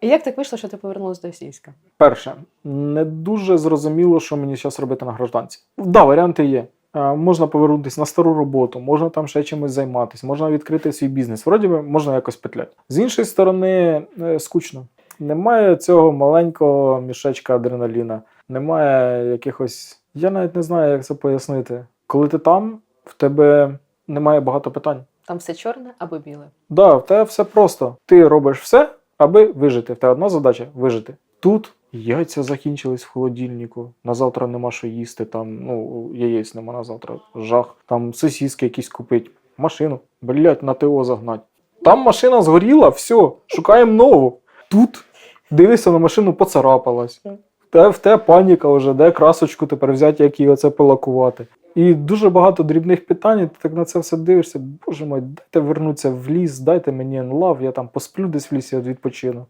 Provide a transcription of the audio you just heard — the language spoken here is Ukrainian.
І як так вийшло, що ти повернулася до російська? Перше, не дуже зрозуміло, що мені зараз робити на гражданці. Да, варіанти є. Е, Можна повернутися на стару роботу, можна там ще чимось займатися, можна відкрити свій бізнес. Вроді би, можна якось петляти. З іншої сторони, е, скучно. Немає цього маленького мішечка адреналіна, немає якихось. Я навіть не знаю, як це пояснити. Коли ти там, в тебе немає багато питань. Там все чорне або біле. Да, в тебе все просто. Ти робиш все, аби вижити. Та одна задача вижити. Тут яйця закінчились в холодильнику. На завтра нема що їсти. Там ну яєць нема на завтра. Жах. Там сосіски якісь купить. Машину, блять, на ТО загнать. Там машина згоріла, все, шукаємо нову. Тут дивися на машину, поцарапалась. Те, в те паніка вже, де красочку тепер взяти, як її оце полакувати. І дуже багато дрібних питань, ти так на це все дивишся. Боже мой, дайте вернутися в ліс, дайте мені лав, я там посплю десь в лісі, відпочину.